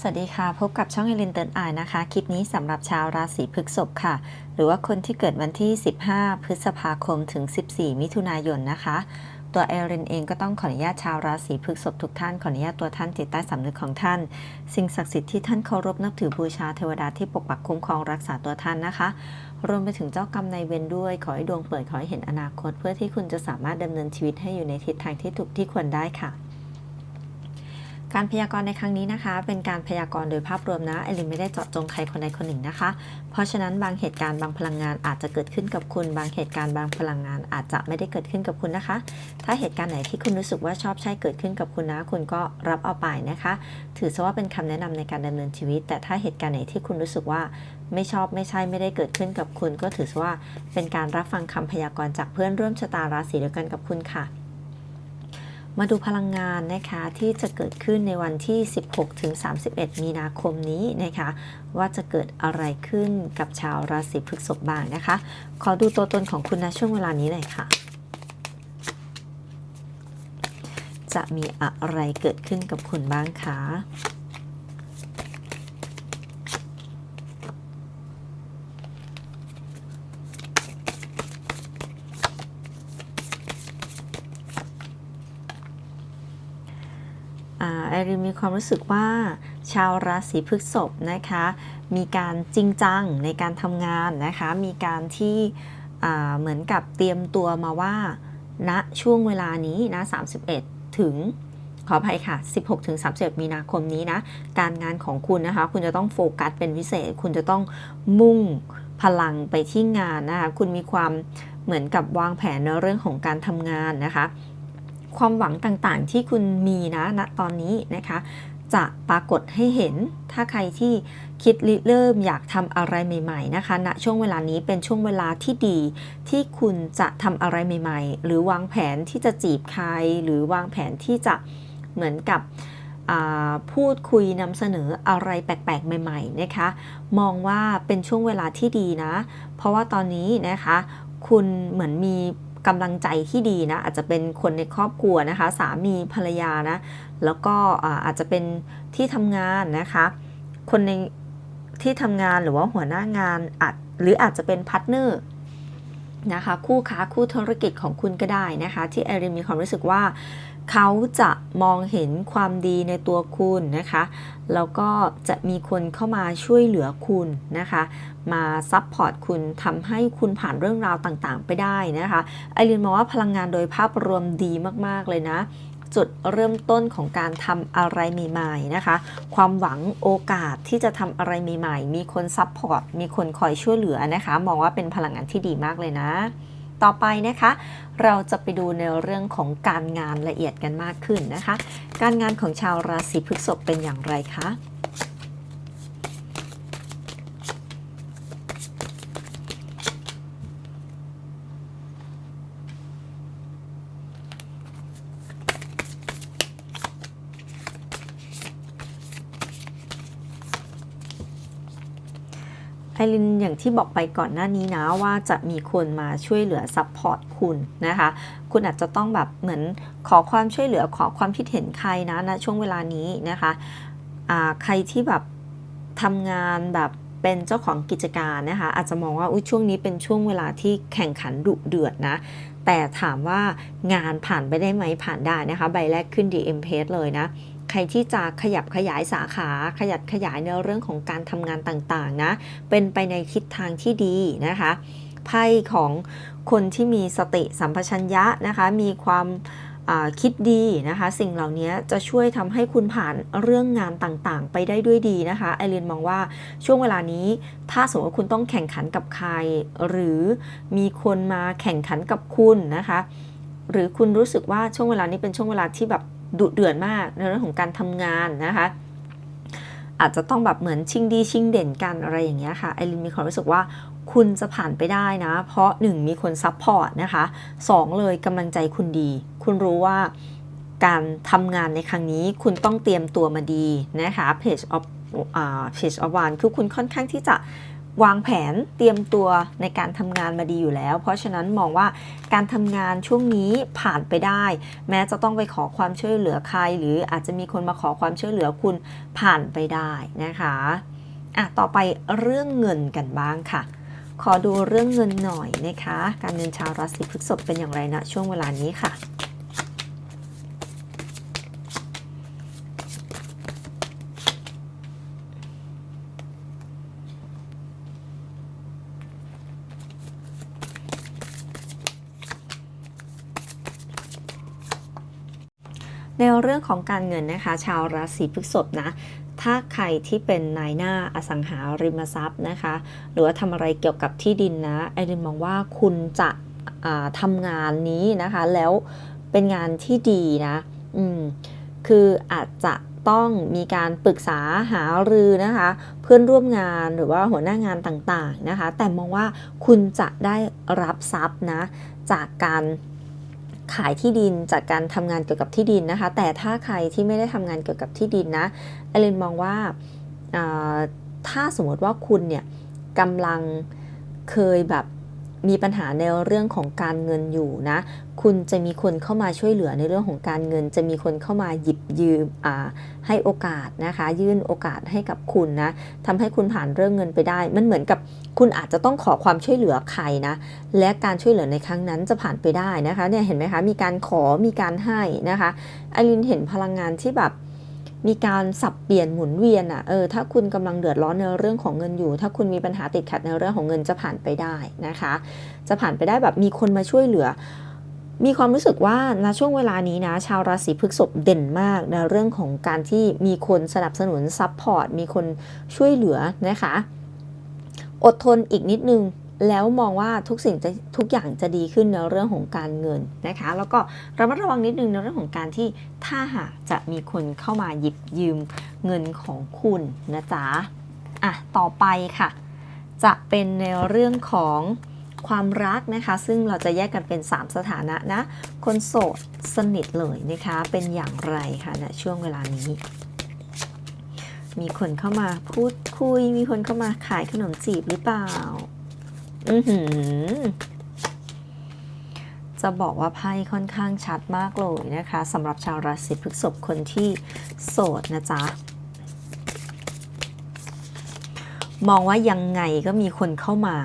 สวัสดีค่ะ พบกับช่องเอลินเติร์นอายนะคะ คลิปนี้สำหรับชาวราศีพฤษภค่ะ หรือว่าคนที่เกิดวันที่ 15 พฤษภาคมถึง 14 มิถุนายนนะคะ ตัวเอลินเองก็ต้องขออนุญาตชาวราศีพฤษภทุกท่าน ขออนุญาตตัวท่านจิตใต้สำนึกของท่าน สิ่งศักดิ์สิทธิ์ที่ท่านเคารพนับถือบูชาเทวดาที่ปกปักคุ้มครองรักษาตัวท่านนะคะ รวมไปถึงเจ้ากรรมนายเวรด้วย ขอให้ดวงเปิดขอให้เห็นอนาคต เพื่อที่คุณจะสามารถดำเนินชีวิตให้อยู่ในทิศทางที่ถูกที่ควรได้ค่ะ การพยากรณ์ในครั้งนี้นะคะ เป็นการพยากรณ์โดยภาพรวมนะเอลินไม่ได้เจาะจงใครคนใดคนหนึ่งนะคะ เพราะฉะนั้นบางเหตุการณ์บางพลังงานอาจจะเกิดขึ้นกับคุณ บางเหตุการณ์บางพลังงานอาจจะไม่ได้เกิดขึ้นกับคุณนะคะ ถ้าเหตุการณ์ไหนที่คุณรู้สึกว่าชอบใช่เกิดขึ้นกับคุณนะ คุณก็รับเอาไปนะคะ ถือซะว่าเป็นคำแนะนำในการดำเนินชีวิต แต่ถ้าเหตุการณ์ไหนที่คุณรู้สึกว่าไม่ชอบไม่ใช่ไม่ได้เกิดขึ้นกับคุณ ก็ถือซะว่าเป็นการรับฟังคำพยากรณ์จากเพื่อนร่วมชะตาราศีเดียวกันกับคุณค่ะ มาดูพลังงานนะคะที่จะเกิดขึ้นในวันที่ 16 ถึง 31 มีนาคมนี้นะคะ ว่าจะเกิดอะไรขึ้นกับชาวราศีพฤษภบ้างนะคะ ขอดูตัวตนของคุณนช่วงเวลานี้หน่อยค่ะ จะมีอะไรเกิดขึ้นกับคุณบ้างคะ อ่าไอรินมีความรู้สึกว่า ชาวราศีพฤษภนะคะ มีการจริงจังในการทำงานนะคะ มีการที่เหมือนกับเตรียมตัวมาว่าณช่วงเวลานี้นะ31 ถึงขออภัยค่ะ 16ถึง31มีนาคมนี้นะ การงานของคุณนะคะ คุณจะต้องโฟกัสเป็นพิเศษ คุณจะต้องมุ่งพลังไปที่งานนะคะ คุณมีความเหมือนกับวางแผนในเรื่องของการทำงานนะคะ ความหวังต่างๆ ที่คุณมีนะณตอนนี้นะคะ จะปรากฏให้เห็นถ้าใครที่คิดริเริ่มอยากทำอะไรใหม่ๆนะคะณช่วงเวลานี้เป็นช่วงเวลาที่ดี ที่คุณจะทำอะไรใหม่ ๆ หรือวางแผนที่จะจีบใคร หรือวางแผนที่จะเหมือนกับพูดคุยนำเสนออะไรแปลกๆ ใหม่ๆนะคะ มองว่าเป็นช่วงเวลาที่ดีนะ เพราะว่าตอนนี้นะคะ คุณเหมือนมี กำลังใจที่ดีนะ อาจจะเป็นคนในครอบครัวนะคะ สามีภรรยานะ แล้วก็อาจจะเป็นที่ทำงานนะคะ คนในที่ทำงานหรือว่าหัวหน้างานอาจหรืออาจจะเป็นพาร์ทเนอร์นะคะคู่ค้าคู่ธุรกิจของคุณก็ได้นะคะ ที่แอรินมีความรู้สึกว่า เขาจะมองเห็นความดีในตัวคุณนะคะ แล้วก็จะมีคนเข้ามาช่วยเหลือคุณนะคะ มาซัพพอร์ตคุณทำให้คุณผ่านเรื่องราวต่างๆ ไปได้นะคะ ไอรินมองว่าพลังงานโดยภาพรวมดีมากๆเลยนะจุดเริ่มต้นของการทำอะไรใหม่ๆนะคะ ความหวังโอกาสที่จะทำอะไรใหม่ๆ มีคนซัพพอร์ต มีคนคอยช่วยเหลือนะคะ มองว่าเป็นพลังงานที่ดีมากเลยนะ ต่อไปนะคะ เราจะไปดูในเรื่องของการงานละเอียดกันมากขึ้นนะคะ การงานของชาวราศีพฤษภเป็นอย่างไรคะ ไอรินอย่างที่บอกไปก่อนหน้านี้นะว่าจะมีคนมาช่วยเหลือซัพพอร์ตคุณนะคะ คุณอาจจะต้องแบบเหมือนขอความช่วยเหลือขอความคิดเห็นใครนะณช่วงเวลานี้นะคะใครที่แบบทำงานแบบเป็นเจ้าของกิจการนะคะ อาจจะมองว่าอุ๊ยช่วงนี้เป็นช่วงเวลาที่แข่งขันดุเดือดนะแต่ถามว่างานผ่านไปได้ไหมผ่านได้นะคะ ใบแรกขึ้น DM p a g e เลยนะ ใครที่จะขยับขยายสาขา ขยับขยายในเรื่องของการทำงานต่างๆนะ เป็นไปในทิศทางที่ดีนะคะไพ่ของคนที่มีสติสัมปชัญญะนะคะ มีความคิดดีนะคะ สิ่งเหล่านี้จะช่วยทำให้คุณผ่านเรื่องงานต่างๆ ไปได้ด้วยดีนะคะไอรีนมองว่าช่วงเวลานี้ ถ้าสมมติว่าคุณต้องแข่งขันกับใคร หรือมีคนมาแข่งขันกับคุณนะคะ หรือคุณรู้สึกว่าช่วงเวลานี้เป็นช่วงเวลาที่แบบ ดุเดือดมากในเรื่องของการทำงานนะคะอาจจะต้องแบบเหมือนชิงดีชิงเด่นกันอะไรอย่างเงี้ยค่ะไอรินมีความรู้สึกว่าคุณจะผ่านไปได้นะ เพราะ 1 มีคนซัพพอร์ตนะคะ 2 เลยกำลังใจคุณดี คุณรู้ว่าการทำงานในครั้งนี้คุณต้องเตรียมตัวมาดีนะคะ page of อ่า page of one คือคุณค่อนข้างที่จะ วางแผนเตรียมตัวในการทำงานมาดีอยู่แล้ว เพราะฉะนั้นมองว่าการทำงานช่วงนี้ผ่านไปได้ แม้จะต้องไปขอความช่วยเหลือใคร หรืออาจจะมีคนมาขอความช่วยเหลือคุณผ่านไปได้นะคะอะต่อไปเรื่องเงินกันบ้างค่ะ ขอดูเรื่องเงินหน่อยนะคะ การเงินชาวราศีพฤษภเป็นอย่างไรนะช่วงเวลานี้ค่ะ เรื่องของการเงินนะคะ ชาวราศีพฤษภนะถ้าใครที่เป็นนายหน้าอสังหาริมทรัพย์นะคะ หรือว่าทำอะไรเกี่ยวกับที่ดินนะไอรินมองว่าคุณจะทำงานนี้นะคะ แล้วเป็นงานที่ดีนะอืมคืออาจจะต้องมีการปรึกษาหารือนะคะ เพื่อนร่วมงานหรือว่าหัวหน้างานต่างๆนะคะ แต่มองว่าคุณจะได้รับทรัพย์นะจากการ ขายที่ดินจากการทำงานเกี่ยวกับที่ดินนะคะ แต่ถ้าใครที่ไม่ได้ทำงานเกี่ยวกับที่ดินนะเอลินมองว่าถ้าสมมติว่าคุณเนี่ยกำลังเคยแบบ มีปัญหาในเรื่องของการเงินอยู่นะ คุณจะมีคนเข้ามาช่วยเหลือในเรื่องของการเงิน จะมีคนเข้ามาหยิบยืมอ่าให้โอกาสนะคะ ยื่นโอกาสให้กับคุณนะทำให้คุณผ่านเรื่องเงินไปได้ มันเหมือนกับคุณอาจจะต้องขอความช่วยเหลือใครนะ และการช่วยเหลือในครั้งนั้นจะผ่านไปได้นะคะ เนี่ยเห็นไหมคะ มีการขอ มีการให้นะคะอรินเห็นพลังงานที่แบบ มีการสับเปลี่ยนหมุนเวียนอะ่ะเออถ้าคุณกำลังเดือดร้อนในเรื่องของเงินอยู่ ถ้าคุณมีปัญหาติดขัดในเรื่องของเงินจะผ่านไปได้นะคะ จะผ่านไปได้แบบมีคนมาช่วยเหลือ มีความรู้สึกว่าณช่วงเวลานี้นะ ชาวราศีพฤษภเด่นมากในเรื่องของการที่มีคนสนับสนุนซัพพอร์ตมีคนช่วยเหลือนะคะ อดทนอีกนิดนึง แล้วมองว่าทุกสิ่งจะทุกอย่างจะดีขึ้นในเรื่องของการเงินนะคะ แล้วก็ระมัดระวังนิดนึงในเรื่องของการที่ถ้าหากจะมีคนเข้ามาหยิบยืมเงินของคุณนะจ๊ะอะต่อไปค่ะ จะเป็นในเรื่องของความรักนะคะ ซึ่งเราจะแยกกันเป็น 3 สถานะนะ คนโสดสนิทเลยนะคะ เป็นอย่างไรคะณช่วงเวลานี้ มีคนเข้ามาพูดคุย มีคนเข้ามาขายขนมจีบหรือเปล่า อือหือ จะบอกว่าไพ่ค่อนข้างชัดมากเลยนะคะสำหรับชาวราศีพฤษภคนที่โสดนะจ๊ะมองว่ายังไงก็มีคนเข้ามา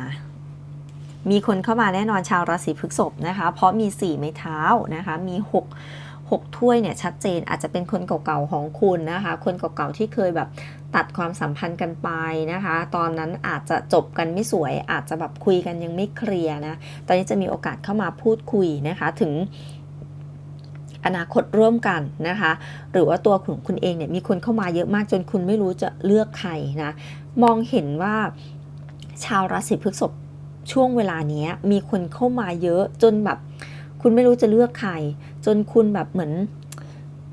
มีคนเข้ามาแน่นอนชาวราศีพฤษภนะคะ เพราะมี4ไม้เท้านะคะ มี6 6ถ้วยเนี่ยชัดเจนอาจจะเป็นคนเก่าๆของคุณนะคะ คนเก่าๆที่เคยแบบ ตัดความสัมพันธ์กันไปนะคะ ตอนนั้นอาจจะจบกันไม่สวย อาจจะแบบคุยกันยังไม่เคลียร์นะ ตอนนี้จะมีโอกาสเข้ามาพูดคุยนะคะถึงอนาคตร่วมกันนะคะ หรือว่าตัวของคุณเองเนี่ยมีคนเข้ามาเยอะมากจนคุณไม่รู้จะเลือกใครนะ มองเห็นว่าชาวราศีพฤษภช่วงเวลานี้มีคนเข้ามาเยอะจนแบบ คุณไม่รู้จะเลือกใคร จนคุณแบบเหมือน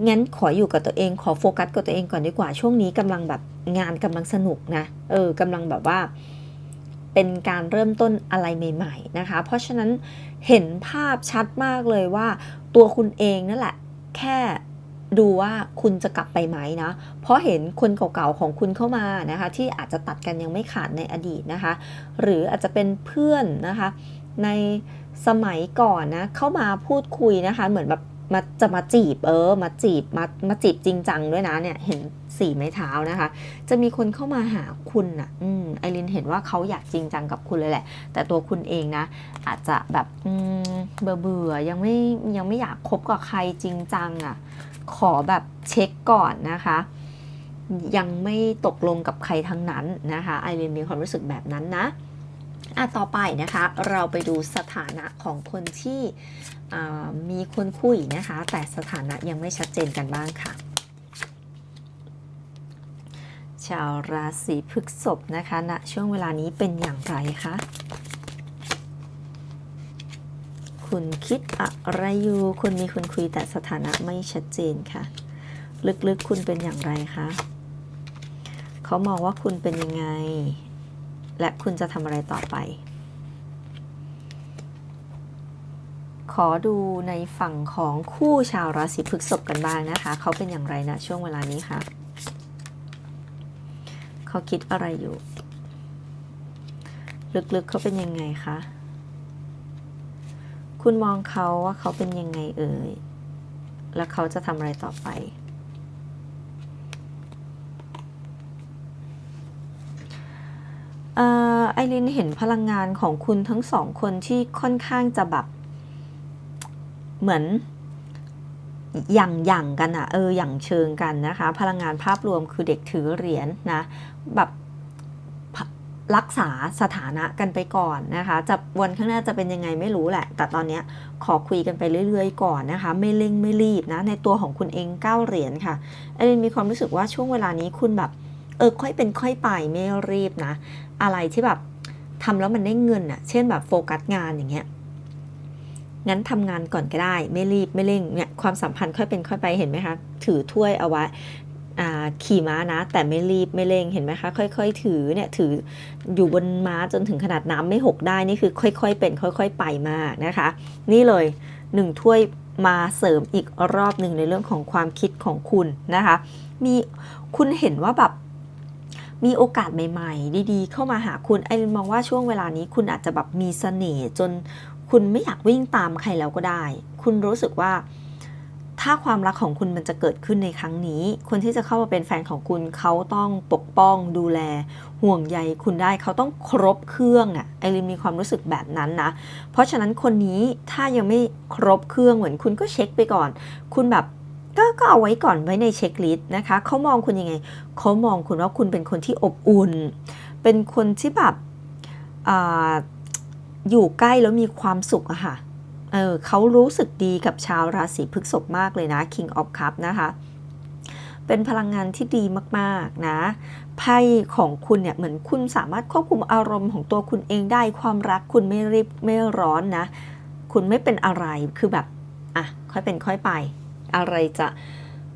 งั้นขออยู่กับตัวเองขอโฟกัสกับตัวเองก่อนดีกว่าช่วงนี้กำลังแบบงานกำลังสนุกนะเออกำลังแบบว่า เป็นการเริ่มต้นอะไรใหม่ ๆนะคะ เพราะฉะนั้นเห็นภาพชัดมากเลยว่า ตัวคุณเองนั่นแหละ แค่ดูว่าคุณจะกลับไปไหมนะ เพราะเห็นคนเก่าๆของคุณเข้ามานะคะ ที่อาจจะตัดกันยังไม่ขาดในอดีตนะคะ หรืออาจจะเป็นเพื่อนนะคะ ในสมัยก่อนนะเข้ามาพูดคุยนะคะ เหมือนแบบ มาจะมาจีบเออมาจีบมามาจีบจริงจังด้วยนะเนี่ยเห็นสี่ไม้เท้านะคะ จะมีคนเข้ามาหาคุณอะอืมไอรินเห็นว่าเขาอยากจริงจังกับคุณเลยแหละ แต่ตัวคุณเองนะ อาจจะแบบอืมเบื่อเบื่อยังไม่ยังไม่อยากคบกับใครจริงจังอะ ขอแบบเช็คก่อนนะคะยังไม่ตกลงกับใครทั้งนั้นนะคะไอรินมีความรู้สึกแบบนั้นนะอะต่อไปนะคะ เราไปดูสถานะของคนที่ มีคนคุยนะคะ แต่สถานะยังไม่ชัดเจนกันบ้างค่ะ ชาวราศีพฤษภนะคะณช่วงเวลานี้เป็นอย่างไรคะคุณคิดอะไรอยู่คุณมีคนคุยแต่สถานะไม่ชัดเจนค่ะ ลึกๆคุณเป็นอย่างไรคะเขามองว่าคุณเป็นยังไง และคุณจะทำอะไรต่อไป อดูในฝั่งของคู่ชาวราศีพฤษภกันบ้างนะคะ เขาเป็นอย่างไรนะช่วงเวลานี้คะเขาคิดอะไรอยู่ ลึกๆเขาเป็นยังไงคะคุณมองเขาว่าเขาเป็นยังไงเอ่ย แล้วเขาจะทำอะไรต่อไปอ่อไอรินเห็นพลังงานของคุณทั้งสองคนที่ค่อนข้างจะแบบ เหมือนอย่างอย่างกันอะเอออย่างเชิงกันนะคะ พลังงานภาพรวมคือเด็กถือเหรียญนะแบบรักษาสถานะกันไปก่อนนะคะ จะวันข้างหน้าจะเป็นยังไงไม่รู้แหละ แต่ตอนเนี้ยขอคุยกันไปเรื่อยๆ ก่อนนะคะ ไม่เร่งไม่รีบนะ ในตัวของคุณเองเก้าเหรียญค่ะไอรินมีความรู้สึกว่าช่วงเวลานี้คุณแบบเออค่อยเป็นค่อยไปไม่รีบนะ อะไรที่แบบทำแล้วมันได้เงินอะเช่นแบบโฟกัสงานอย่างเงี้ย งั้นทำงานก่อนก็ได้ ไม่รีบไม่เร่งเนี่ยความสัมพันธ์ค่อยเป็นค่อยไปเห็นไหมคะ ถือถ้วยเอาไว้อ่าขี่ม้านะ แต่ไม่รีบไม่เร่งเห็นไหมคะ ค่อย ๆ ถือเนี่ยถืออยู่บนม้าจนถึงขนาดน้ำไม่หกได้นี่คือ ค่อย ๆ เป็น ค่อย ๆ ไปมากนะคะ นี่เลยหนึ่งถ้วยมาเสริมอีกรอบหนึ่งในเรื่องของความคิดของคุณนะคะ มีคุณเห็นว่าแบบมีโอกาสใหม่ ๆ ดีๆ เข้ามาหาคุณไอรินมองว่าช่วงเวลานี้คุณอาจจะแบบมีเสน่ห์จน คุณไม่อยากวิ่งตามใครแล้วก็ได้ คุณรู้สึกว่า ถ้าความรักของคุณมันจะเกิดขึ้นในครั้งนี้ คนที่จะเข้ามาเป็นแฟนของคุณเขาต้องปกป้องดูแล ห่วงใยคุณได้เขาต้องครบเครื่องอะ่ะไอรินมีความรู้สึกแบบนั้นนะ เพราะฉะนั้นคนนี้ถ้ายังไม่ครบเครื่องเหมือนคุณก็เช็คไปก่อน คุณแบบก็ก็เอาไว้ก่อนไว้ในเช็คลิสต์นะคะ เขามองคุณยังไง เขามองคุณว่าคุณเป็นคนที่อบอุ่น เป็นคนที่แบบอา อยู่ใกล้แล้วมีความสุขอะค่ะ เออเขารู้สึกดีกับชาวราศีพฤษภมากเลยนะ King of Cup นะคะ เป็นพลังงานที่ดีมากๆนะไพ่ของคุณเนี่ยเหมือนคุณสามารถควบคุมอารมณ์ของตัวคุณเองได้ความรักคุณไม่รีบไม่ร้อนนะ คุณไม่เป็นอะไรคือแบบอะค่อยเป็นค่อยไป อะไรจะ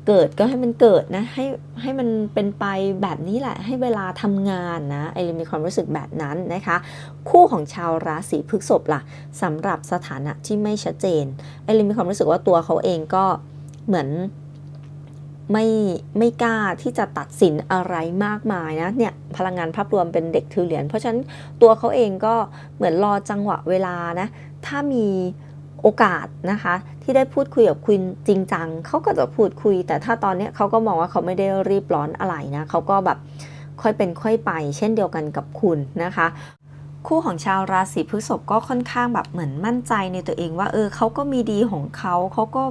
เกิดก็ให้มันเกิดนะ ให้ให้มันเป็นไปแบบนี้แหละ ให้เวลาทำงานนะไอริมีความรู้สึกแบบนั้นนะคะ คู่ของชาวราศีพฤษภล่ะสำหรับสถานะที่ไม่ชัดเจนไอริมีความรู้สึกว่าตัวเขาเองก็เหมือนไม่ไม่กล้าที่จะตัดสินอะไรมากมายนะเนี่ยพลังงานภาพรวมเป็นเด็กถือเหรียญเพราะฉะนั้นตัวเขาเองก็เหมือนรอจังหวะเวลานะถ้ามี โอกาสนะคะ ที่ได้พูดคุยกับคุณจริงจังเขาก็จะพูดคุย แต่ถ้าตอนนี้เขาก็มองว่าเขาไม่ได้รีบร้อนอะไรนะเขาก็แบบค่อยเป็นค่อยไป เช่นเดียวกันกับคุณนะคะ คู่ของชาวราศีพฤษภก็ค่อนข้างแบบเหมือนมั่นใจในตัวเองว่าเออเขาก็มีดีของเขาเขาก็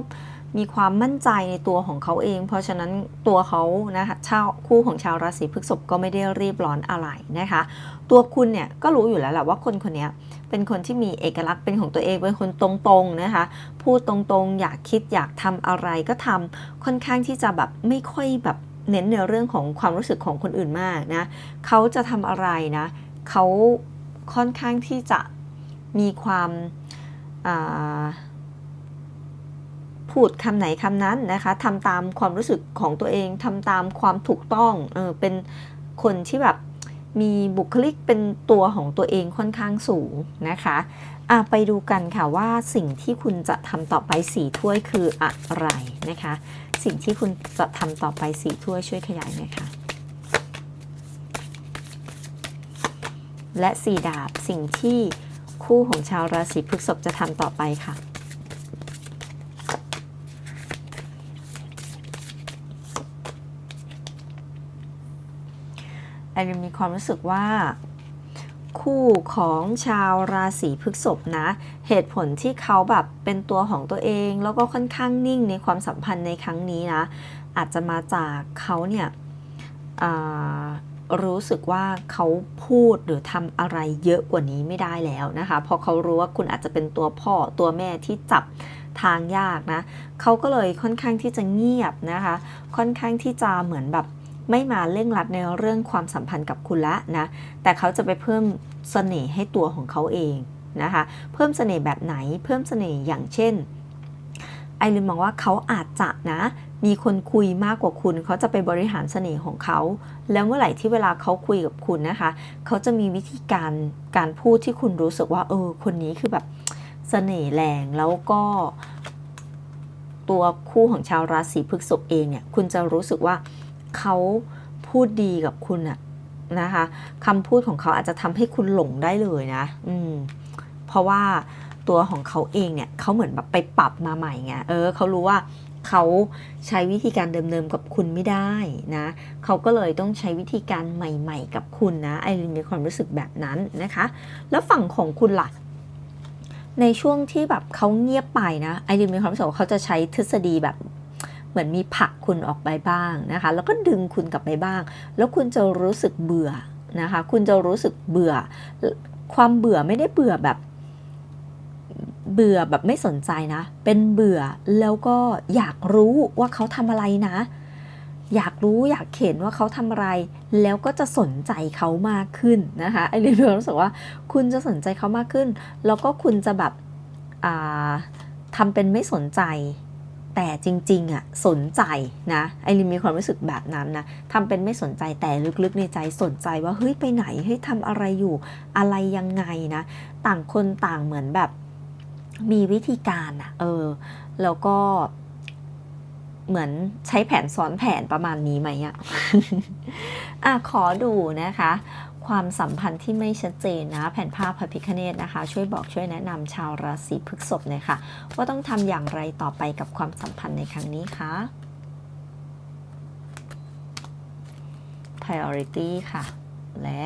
มีความมั่นใจในตัวของเขาเอง เพราะฉะนั้นตัวเขานะคะชาวคู่ของชาวราศีพฤษภก็ไม่ได้รีบร้อนอะไรนะคะ ตัวคุณเนี่ยก็รู้อยู่แล้วแหละว่าคนคนนี้เป็นคนที่มีเอกลักษณ์เป็นของตัวเองเป็นคนตรงๆนะคะพูดตรงๆ อยากคิดอยากทำอะไรก็ทำค่อนข้างที่จะแบบไม่ค่อยแบบเน้นในเรื่องของความรู้สึกของคนอื่นมากนะเขาจะทำอะไรนะเขาค่อนข้างที่จะมีความอ่า พูดคำไหนคำนั้นนะคะทำตามความรู้สึกของตัวเองทำตามความถูกต้องเออเป็นคนที่แบบมีบุคลิกเป็นตัวของตัวเองค่อนข้างสูงนะคะอะไปดูกันค่ะว่าสิ่งที่คุณจะทำต่อไปสี่ถ้วยคืออะไรนะคะ สิ่งที่คุณจะทำต่อไปสี่ถ้วยช่วยขยายหน่อยค่ะและสี่ดาบสิ่งที่คู่ของชาวราศีพฤษภจะทำต่อไปค่ะ แอนมีความรู้สึกว่า คู่ของชาวราศีพฤษภนะ เหตุผลที่เขาแบบเป็นตัวของตัวเอง แล้วก็ค่อนข้างนิ่งในความสัมพันธ์ในครั้งนี้นะ อาจจะมาจากเขาเนี่ยรู้สึกว่าเขาพูดหรือทำอะไรเยอะกว่านี้ไม่ได้แล้วนะคะเพราะเขารู้ว่าคุณอาจจะเป็นตัวพ่อตัวแม่ที่จับทางยากนะเขาก็เลยค่อนข้างที่จะเงียบนะคะ ค่อนข้างที่จะเหมือนแบบ ไม่มาเร่งรัดในเรื่องความสัมพันธ์กับคุณละนะ แต่เขาจะไปเพิ่มเสน่ห์ให้ตัวของเขาเองนะคะ เพิ่มเสน่ห์แบบไหน เพิ่มเสน่ห์อย่างเช่น ไอรินมองว่าเขาอาจจะนะ มีคนคุยมากกว่าคุณ เขาจะไปบริหารเสน่ห์ของเขา แล้วเมื่อไหร่ที่เวลาเขาคุยกับคุณนะคะ เขาจะมีวิธีการการพูดที่คุณรู้สึกว่า เออ คนนี้คือแบบเสน่ห์แรงแล้วก็ตัวคู่ของชาวราศีพฤษภเองเนี่ย คุณจะรู้สึกว่า เขาพูดดีกับคุณอะนะคะคำพูดของเขาอาจจะทำให้คุณหลงได้เลยนะอืมเพราะว่าตัวของเขาเองเนี่ยเขาเหมือนแบบไปปรับมาใหม่ไงเออเขารู้ว่าเขาใช้วิธีการเดิมๆกับคุณไม่ได้นะเขาก็เลยต้องใช้วิธีการใหม่ๆกับคุณนะไอรินมีความรู้สึกแบบนั้นนะคะ แล้วฝั่งของคุณล่ะ ในช่วงที่แบบเขาเงียบไปนะไอรินมีความรู้สึกว่าเขาจะใช้ทฤษฎีแบบ เหมือนมีผลักคุณออกไปบ้างนะคะ แล้วก็ดึงคุณกลับไปบ้าง แล้วคุณจะรู้สึกเบื่อนะคะ คุณจะรู้สึกเบื่อ ความเบื่อไม่ได้เบื่อแบบเบื่อแบบไม่สนใจนะ เป็นเบื่อแล้วก็อยากรู้ว่าเขาทำอะไรนะ อยากรู้อยากเห็นว่าเขาทำอะไร แล้วก็จะสนใจเขามากขึ้นนะคะไอเรียนรู้สึกว่าคุณจะสนใจเขามากขึ้น แล้วก็คุณจะแบบทำเป็นไม่สนใจ แต่จริงๆอะสนใจนะไอรินมีความรู้สึกแบบนั้นนะทำเป็นไม่สนใจแต่ลึกๆในใจสนใจว่าเฮ้ยไปไหนเฮ้ยทำอะไรอยู่อะไรยังไงนะ ต่างคนต่างเหมือนแบบมีวิธีการอะเออ แล้วก็เหมือนใช้แผนซ้อนแผนประมาณนี้ไหมอะอะขอดูนะคะ ความสัมพันธ์ที่ไม่ชัดเจนนะ แผ่นภาพพระพิคเนตนะคะ ช่วยบอกช่วยแนะนำชาวราศีพฤษภเลยค่ะ ว่าต้องทำอย่างไรต่อไปกับความสัมพันธ์ในครั้งนี้คะ priority ค่ะ และ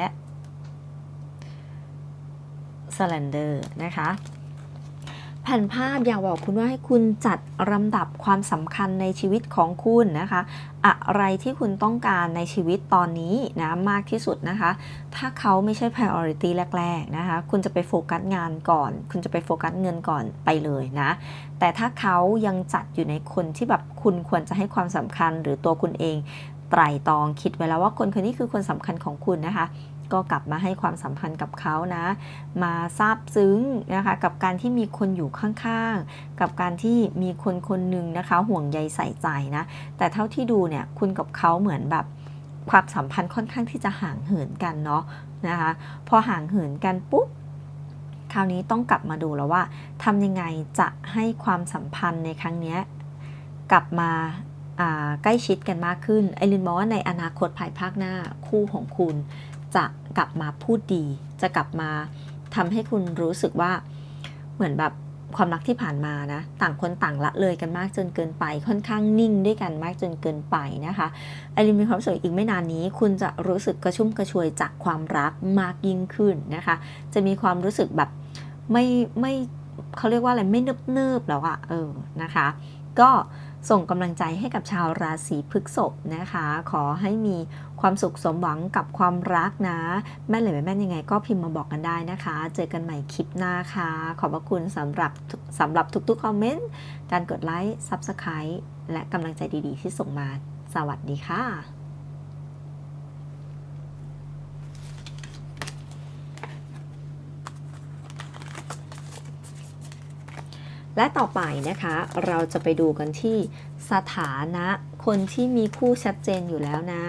slender นะคะ แผ่นภาพอยากบอกคุณว่าให้คุณจัดลำดับความสำคัญในชีวิตของคุณนะคะ อะไรที่คุณต้องการในชีวิตตอนนี้นะมากที่สุดนะคะ ถ้าเขาไม่ใช่ priority แรก ๆนะคะ คุณจะไปโฟกัสงานก่อน คุณจะไปโฟกัสเงินก่อนไปเลยนะ แต่ถ้าเขายังจัดอยู่ในคนที่แบบคุณควรจะให้ความสำคัญหรือตัวคุณเองไตร่ตรองคิดไว้แล้วว่าคนคนนี้คือคนสำคัญของคุณนะคะ ก็กลับมาให้ความสัมพันธ์กับเขานะ มาซาบซึ้งนะคะกับการที่มีคนอยู่ข้างๆ กับการที่มีคนคนหนึ่งนะคะห่วงใยใส่ใจนะ แต่เท่าที่ดูเนี่ยคุณกับเขาเหมือนแบบความสัมพันธ์ค่อนข้างที่จะห่างเหินกันเนาะนะคะพอห่างเหินกันปุ๊บคราวนี้ต้องกลับมาดูแล้วว่าทำยังไงจะให้ความสัมพันธ์ในครั้งนี้กลับมาอ่าใกล้ชิดกันมากขึ้นไอรินมองว่าในอนาคตภายภาคหน้าคู่ของคุณ จะกลับมาพูดดี จะกลับมาทำให้คุณรู้สึกว่าเหมือนแบบความรักที่ผ่านมานะต่างคนต่างละเลยกันมากจนเกินไป ค่อนข้างนิ่งด้วยกันมากจนเกินไปนะคะไอรินมีความสึกอีกไม่นานนี้ คุณจะรู้สึกกระชุ่มกระชวยจากความรักมากยิ่งขึ้นนะคะ จะมีความรู้สึกแบบไม่ไม่เขาเรียกว่าอะไรไม่เนิบเนิบๆแล้วอะเออนะคะ ก็ ส่งกำลังใจให้กับชาวราศีพฤษภนะคะ ขอให้มีความสุขสมหวังกับความรักนะ แม่นหรือไม่แม่นยังไงก็พิมพ์มาบอกกันได้นะคะ เจอกันใหม่คลิปหน้าค่ะ ขอบพระคุณสำหรับสำหรับทุกๆคอมเมนต์การกดไลค์ Subscribe และกำลังใจดีๆ ที่ส่งมา สวัสดีค่ะ และต่อไปนะคะ เราจะไปดูกันที่สถานะคนที่มีคู่ชัดเจนอยู่แล้วนะ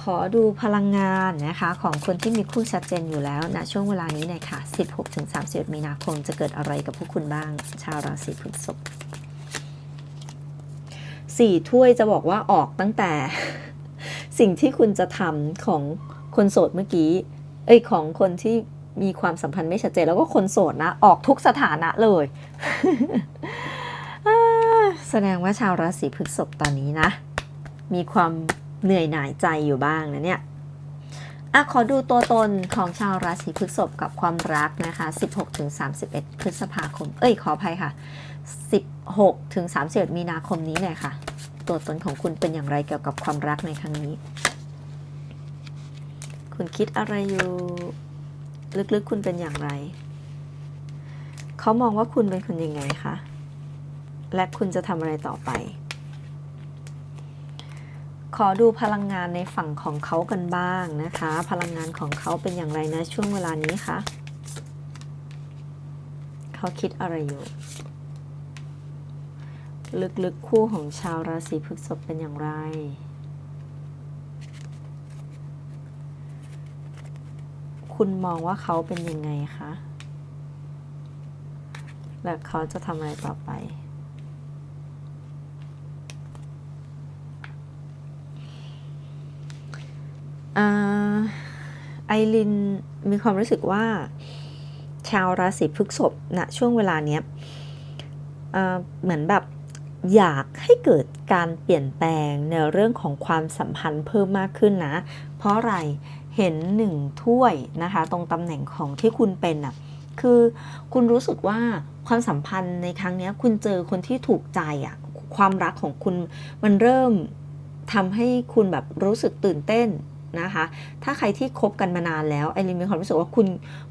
ขอดูพลังงานนะคะของคนที่มีคู่ชัดเจนอยู่แล้วนะช่วงเวลานี้น่ยค่ะ 16-31 มีนาคมจะเกิดอะไรกับพวกคุณบ้าง ชาวราศีพฤษภสี่ถ้วยจะบอกว่าออกตั้งแต่ สิ่งที่คุณจะทำของคนโสดเมื่อกี้ เอ้ยของคนที่ มีความสัมพันธ์ไม่ชัดเจนแล้วก็คนโสดนะ ออกทุกสถานะเลย แสดงว่าชาวราศีพฤษภตอนนี้นะ มีความเหนื่อยหน่ายใจอยู่บ้างนะเนี่ยอะขอดูตัวตนของชาวราศีพฤษภกับความรักนะคะ 16-31 พฤษภาคม เอ้ยขออภัยค่ะ 16-31 มีนาคมนี้เลยค่ะ ตัวตนของคุณเป็นอย่างไรเกี่ยวกับความรักในครั้งนี้ คุณคิดอะไรอยู่ ลึกๆ คุณเป็นอย่างไร เขามองว่าคุณเป็นคนยังไงคะ และคุณจะทำอะไรต่อไป ขอดูพลังงานในฝั่งของเขากันบ้างนะคะ พลังงานของเขาเป็นอย่างไรนะช่วงเวลานี้คะเขาคิดอะไรอยู่ ลึกๆ คู่ของชาวราศีพฤษภเป็นอย่างไร คุณมองว่าเขาเป็นยังไงคะ และเขาจะทำอะไรต่อไปอ่าไอรินมีความรู้สึกว่า ชาวราศีพฤษภณช่วงเวลาเนี้ยเอ่อเหมือนแบบอยากให้เกิดการเปลี่ยนแปลงในเรื่องของความสัมพันธ์เพิ่มมากขึ้นนะ เพราะอะไร เห็นหนึ่งถ้วยนะคะ ตรงตำแหน่งของที่คุณเป็นอะคือคุณรู้สึกว่าความสัมพันธ์ในครั้งนี้คุณเจอคนที่ถูกใจอะความรักของคุณมันเริ่มทำให้คุณแบบรู้สึกตื่นเต้น นะคะ ถ้าใครที่คบกันมานานแล้วไอรินมีความรู้สึกว่าคุณ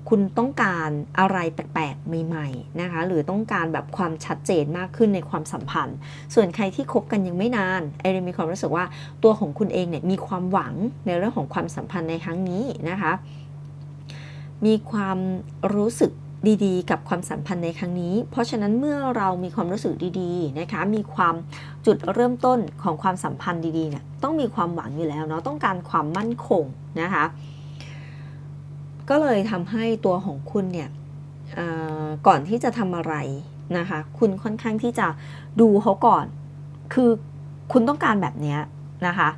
คุณต้องการอะไรแปลกๆใหม่ๆนะคะ หรือต้องการแบบความชัดเจนมากขึ้นในความสัมพันธ์ ส่วนใครที่คบกันยังไม่นานไอรินมีความรู้สึกว่าตัวของคุณเองเนี่ยมีความหวังในเรื่องของความสัมพันธ์ในครั้งนี้นะคะ มีความรู้สึก ดีๆ กับความสัมพันธ์ในครั้งนี้ เพราะฉะนั้นเมื่อเรามีความรู้สึกดีๆนะคะ มีความจุดเริ่มต้นของความสัมพันธ์ดีๆเนี่ยต้องมีความหวังอยู่แล้วเนาะต้องการความมั่นคงนะคะก็เลยทำให้ตัวของคุณเนี่ยก่อนที่จะทำอะไรนะคะ คุณค่อนข้างที่จะดูเขาก่อน คือคุณต้องการแบบนี้นะคะ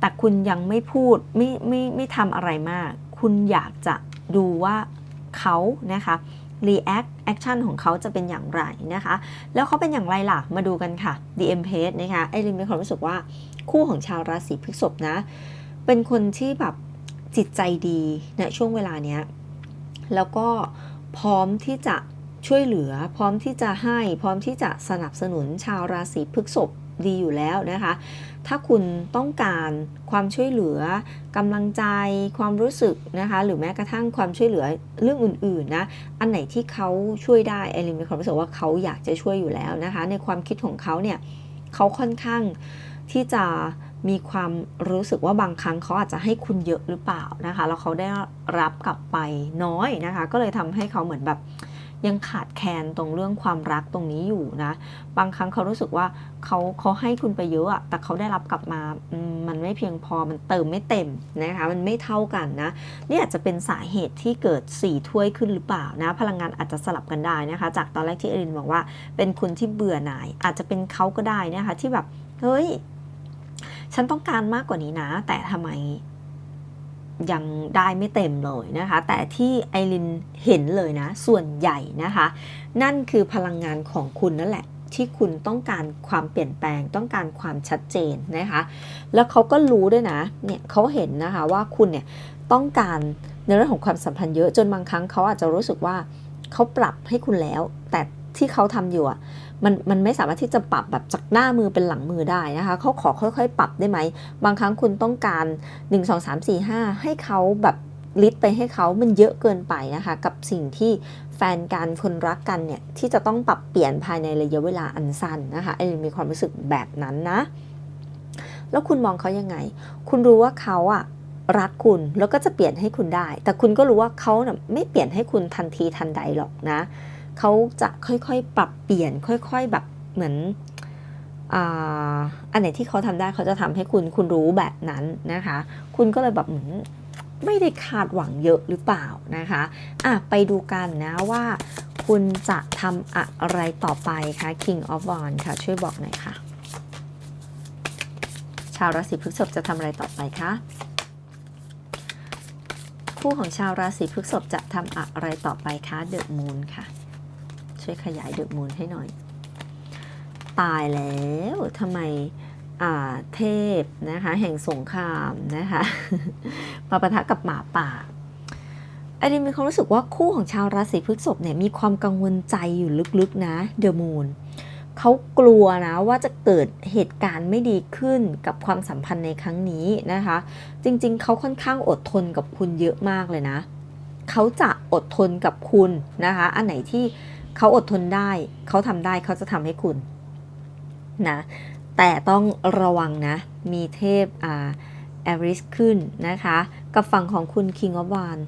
แต่คุณยังไม่พูดไม่ไม่ไม่ทำอะไรมาก คุณอยากจะดูว่าเขานะคะ react action ของเขาจะเป็นอย่างไรนะคะ แล้วเขาเป็นอย่างไรล่ะ มาดูกันค่ะ DM page นะคะ ไอรินมีความรู้สึกว่าคู่ของชาวราศีพฤษภนะ เป็นคนที่แบบจิตใจดีในช่วงเวลาเนี้ย แล้วก็พร้อมที่จะช่วยเหลือ พร้อมที่จะให้ พร้อมที่จะสนับสนุนชาวราศีพฤษภ ดีอยู่แล้วนะคะ ถ้าคุณต้องการความช่วยเหลือกำลังใจความรู้สึกนะคะ หรือแม้กระทั่งความช่วยเหลือเรื่องอื่นๆนะ อันไหนที่เขาช่วยได้ไอรินมีความรู้สึกว่าเขาอยากจะช่วยอยู่แล้วนะคะ ในความคิดของเขาเนี่ยเขาค่อนข้างที่จะมีความรู้สึกว่าบางครั้งเขาอาจจะให้คุณเยอะหรือเปล่านะคะ แล้วเขาได้รับกลับไปน้อยนะคะ ก็เลยทำให้เขาเหมือนแบบ ยังขาดแคลนตรงเรื่องความรักตรงนี้อยู่นะ บางครั้งเขารู้สึกว่าเขาเขาให้คุณไปเยอะอะแต่เขาได้รับกลับมามมันไม่เพียงพอมันเติมไม่เต็มนะคะมันไม่เท่ากันนะนี่อาจจะเป็นสาเหตุที่เกิด 4 ถ้วยขึ้นหรือเปล่านะ พลังงานอาจจะสลับกันได้นะคะ จากตอนแรกที่เอรินบอกว่า เป็นคุณที่เบื่อหน่าย อาจจะเป็นเขาก็ได้นะคะที่แบบเฮ้ยฉันต้องการมากกว่านี้นะ แต่ทำไม ยังได้ไม่เต็มเลยนะคะ แต่ที่ไอรินเห็นเลยนะ ส่วนใหญ่นะคะ นั่นคือพลังงานของคุณนั่นแหละ ที่คุณต้องการความเปลี่ยนแปลงต้องการความชัดเจนนะคะ แล้วเขาก็รู้ด้วยนะเนี่ยเขาเห็นนะคะว่าคุณเนี่ยต้องการในเรื่องของความสัมพันธ์เยอะจนบางครั้งเขาอาจจะรู้สึกว่าเขาปรับให้คุณแล้ว แต่ที่เขาทำอยู่อะ มันมันไม่สามารถที่จะปรับแบบจากหน้ามือเป็นหลังมือได้นะคะเขาขอค่อยๆ ปรับได้ไหม บางครั้งคุณต้องการ 1 2 3 4 5 ให้เขาแบบลิดไปให้เขามันเยอะเกินไปนะคะ กับสิ่งที่แฟนกันคนรักกันเนี่ย ที่จะต้องปรับเปลี่ยนภายในระยะเวลาอันสั้นนะคะไอรินมีความรู้สึกแบบนั้นนะ แล้วคุณมองเขายังไง คุณรู้ว่าเขาอะรักคุณแล้วก็จะเปลี่ยนให้คุณได้ แต่คุณก็รู้ว่าเขาน่ยไม่เปลี่ยนให้คุณทันทีทันใดหรอกนะ เขาจะค่อยๆ ปรับเปลี่ยนค่อย ๆ แบบเหมือนอ่าอันไหนที่เขาทำได้เขาจะทำให้คุณคุณรู้แบบนั้นนะคะ คุณก็เลยแบบเหมือนไม่ได้คาดหวังเยอะหรือเปล่านะคะอะไปดูกันนะว่าคุณจะทำอะไรต่อไปคะ King of Wands ค่ะ ช่วยบอกหน่อยค่ะ ชาวราศีพฤษภจะทำอะไรต่อไปคะคู่ของชาวราศีพฤษภจะทำอะไรต่อไปคะเดอะมูนค่ะ ช่วยขยายเดอะมูนให้หน่อย ตายแล้วทำไมเทพนะคะแห่งสงครามนะคะมาปะทะกับหมาป่าไอรินมีความรู้สึกว่าคู่ของชาวราศีพฤษภเนี่ยมีความกังวลใจอยู่ลึกๆนะเดอะมูนเขากลัวนะว่าจะเกิดเหตุการณ์ไม่ดีขึ้นกับความสัมพันธ์ในครั้งนี้นะคะ จริงๆ เขาค่อนข้างอดทนกับคุณเยอะมากเลยนะ เขาจะอดทนกับคุณนะคะ อันไหนที่ เขาอดทนได้ เขาทำได้เขาจะทำให้คุณนะแต่ต้องระวังนะ มีเทพอ่าแอริสขึ้นนะคะ กับฝั่งของคุณ King of w a n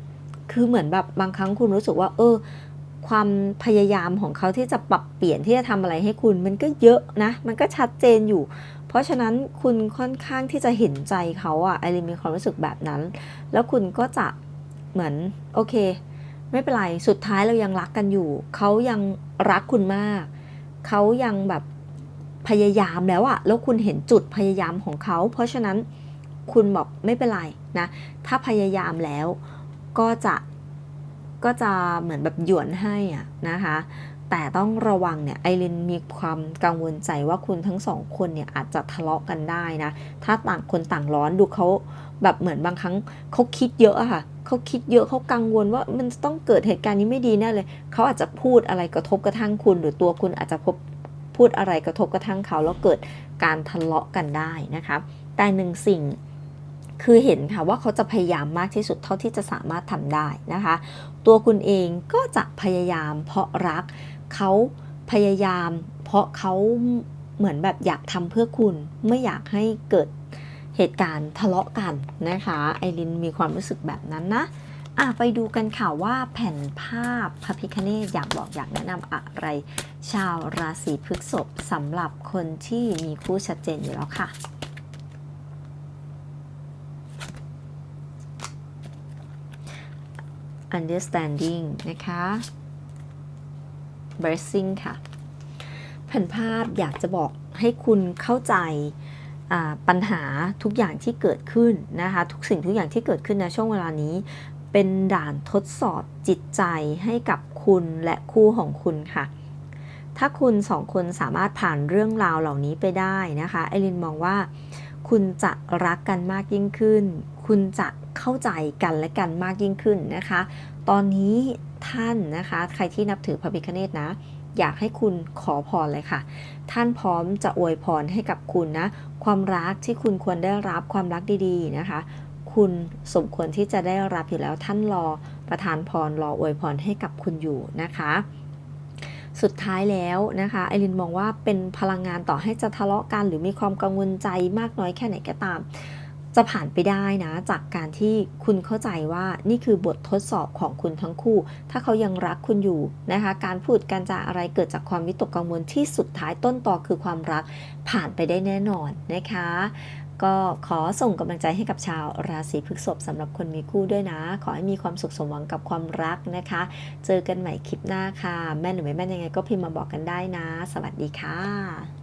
คือเหมือนแบบบางครั้งคุณรู้สึกว่า เออ ความพยายามของเขาที่จะปรับเปลี่ยนที่จะทำอะไรให้คุณมันก็เยอะนะ มันก็ชัดเจนอยู่ เพราะฉะนั้นคุณค่อนข้างที่จะเห็นใจเขาอะไอรินมีความรู้สึกแบบนั้น แล้วคุณก็จะเหมือนโอเค ไม่เป็นไร สุดท้ายเรายังรักกันอยู่ เขายังรักคุณมาก เขายังแบบพยายามแล้วอะแล้วคุณเห็นจุดพยายามของเขา เพราะฉะนั้นคุณบอกไม่เป็นไรนะ ถ้าพยายามแล้วก็จะก็จะเหมือนแบบหยวนให้อะนะคะ แต่ต้องระวังเนี่ยไอรินมีความกังวลใจว่าคุณทั้งสองคนเนี่ยอาจจะทะเลาะกันได้นะ ถ้าต่างคนต่างร้อนดูเขาแบบเหมือนบางครั้งเขาคิดเยอะอะค่ะเขาคิดเยอะเขากังวลว่ามันต้องเกิดเหตุการณ์นี้ไม่ดีแน่เลย เขาอาจจะพูดอะไรกระทบกระทั่งคุณ หรือตัวคุณอาจจะพบพูดอะไรกระทบกระทั่งเขาแล้วเกิดการทะเลาะกันได้นะคะ แต่หนึ่งสิ่งคือเห็นค่ะว่าเขาจะพยายามมากที่สุดเท่าที่จะสามารถทำได้นะคะ ตัวคุณเองก็จะพยายามเพราะรัก เขาพยายาม เพราะเขาเหมือนแบบอยากทำเพื่อคุณ ไม่อยากให้เกิดเหตุการณ์ทะเลาะกันนะคะ ไอรินมีความรู้สึกแบบนั้นนะอะไปดูกันค่ะว่าแผ่นภาพพระพิคเนตอยากบอกอยากแนะนำอะไร ชาวราศีพฤษภสำหรับคนที่มีคู่ชัดเจนอยู่แล้วค่ะ understanding นะคะ blessing ค่ะแผ่นภาพอยากจะบอกให้คุณเข้าใจปัญหาทุกอย่างที่เกิดขึ้นนะคะ ทุกสิ่งทุกอย่างที่เกิดขึ้นในช่วงเวลานี้ เป็นด่านทดสอบจิตใจให้กับคุณและคู่ของคุณค่ะ ถ้าคุณสองคนสามารถผ่านเรื่องราวเหล่านี้ไปได้นะคะไอรินมองว่า คุณจะรักกันมากยิ่งขึ้น คุณจะเข้าใจกันและกันมากยิ่งขึ้นนะคะ ตอนนี้ท่านนะคะ ใครที่นับถือพระพิฆเนศนะ อยากให้คุณขอพรเลยค่ะ ท่านพร้อมจะอวยพรให้กับคุณนะ ความรักที่คุณควรได้รับความรักดีๆนะคะ คุณสมควรที่จะได้รับอยู่แล้วท่านรอประทานพรรออวยพรให้กับคุณอยู่นะคะสุดท้ายแล้วนะคะไอรินมองว่าเป็นพลังงานต่อให้จะทะเลาะกัน หรือมีความกังวลใจมากน้อยแค่ไหนก็ตาม จะผ่านไปได้นะจากการที่คุณเข้าใจว่านี่คือบททดสอบของคุณทั้งคู่ ถ้าเขายังรักคุณอยู่นะคะ การพูดการจาอะไรเกิดจากความวิตกกังวลที่สุดท้ายต้นตอคือความรักผ่านไปได้แน่นอนนะคะ ก็ขอส่งกำลังใจให้กับชาวราศีพฤษภสำหรับคนมีคู่ด้วยนะ ขอให้มีความสุขสมหวังกับความรักนะคะ เจอกันใหม่คลิปหน้าค่ะ แม่นหรือไม่แม่นยังไงก็พิมพ์มาบอกกันได้นะ สวัสดีค่ะ